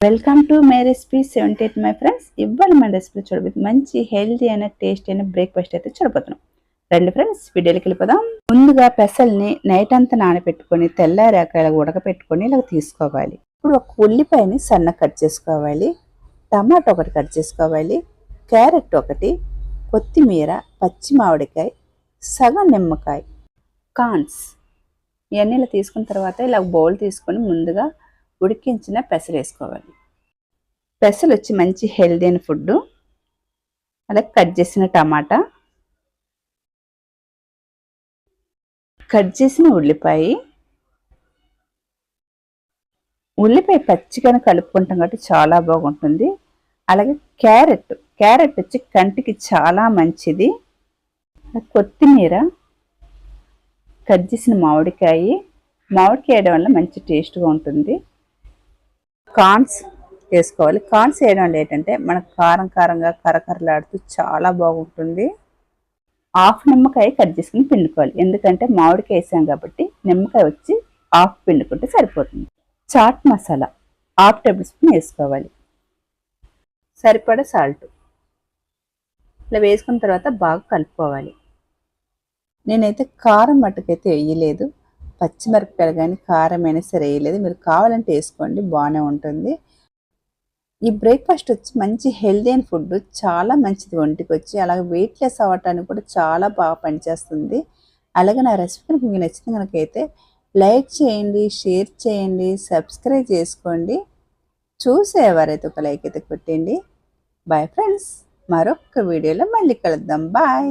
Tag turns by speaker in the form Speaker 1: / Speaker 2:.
Speaker 1: Welcome to my recipe seventy eight my friends ఇవాళ మన recipe చూడబోతుంది మంచి హెల్తీ అయిన టేస్ట్ అయిన బ్రేక్ఫాస్ట్ అయితే చూడబోతున్నాం. రండి ఫ్రెండ్స్ వీడియోకి వెళ్ళిపోదాం. ముందుగా పెసల్ని నైట్ అంతా నానబెట్టుకొని తెల్లారాక ఇలా ఉడకపెట్టుకొని ఇలా తీసుకోవాలి. ఇప్పుడు ఒక ఉల్లిపాయని సన్న కట్ చేసుకోవాలి. టమాటో ఒకటి కట్ చేసుకోవాలి. క్యారెట్ ఒకటి కొత్తిమీర పచ్చి మామిడికాయ సగం నిమ్మకాయ కాన్స్ ఇవన్నీ ఇలా తీసుకున్న తర్వాత ఇలా బౌల్ తీసుకొని ముందుగా ఉడికించిన పెసలు వేసుకోవాలి పెసలు వచ్చి మంచి హెల్దీ అయిన ఫుడ్ అలాగే కట్ చేసిన టమాటా. కట్ చేసిన ఉల్లిపాయ. ఉల్లిపాయ పచ్చిగానే కలుపుకుంటాం కాబట్టి చాలా బాగుంటుంది. అలాగే క్యారెట్. క్యారెట్ వచ్చి కంటికి చాలా మంచిది. కొత్తిమీర. కట్ చేసిన మామిడికాయ. మామిడికాయ వేయడం వల్ల మంచి టేస్ట్గా ఉంటుంది. కార్న్స్ వేసుకోవాలి. కార్న్స్ వేయడం వల్ల ఏంటంటే మనకు కారం కారంగా కరకరలాడుతూ చాలా బాగుంటుంది. హాఫ్ నిమ్మకాయ కట్ చేసుకుని పిండుకోవాలి. ఎందుకంటే మామిడికాయ వేసాం కాబట్టి నిమ్మకాయ వచ్చి హాఫ్ పిండుకుంటే సరిపోతుంది. Chaat masala half tablespoon వేసుకోవాలి. సరిపడా సాల్ట్ ఇలా వేసుకున్న తర్వాత బాగా కలుపుకోవాలి. నేనైతే కారం మట్టుకైతే వేయలేదు. పచ్చిమిరపకాయలు కానీ కారం అయినా సరే వేయలేదు. మీరు కావాలంటే వేసుకోండి బాగానే ఉంటుంది. ఈ బ్రేక్ఫాస్ట్ వచ్చి మంచి హెల్దీ అయిన ఫుడ్ చాలా మంచిది ఒంటికి వచ్చి. అలాగే వెయిట్ లెస్ అవ్వటానికి కూడా చాలా బాగా పనిచేస్తుంది. అలాగే నా రెసిపీ మీకు నచ్చింది కనుకైతే లైక్ చేయండి షేర్ చేయండి సబ్స్క్రైబ్ చేసుకోండి. చూసేవారైతే ఒక లైక్ అయితే కొట్టండి. బాయ్ ఫ్రెండ్స్ మరొక వీడియోలో మళ్ళీ కలుద్దాం. బాయ్.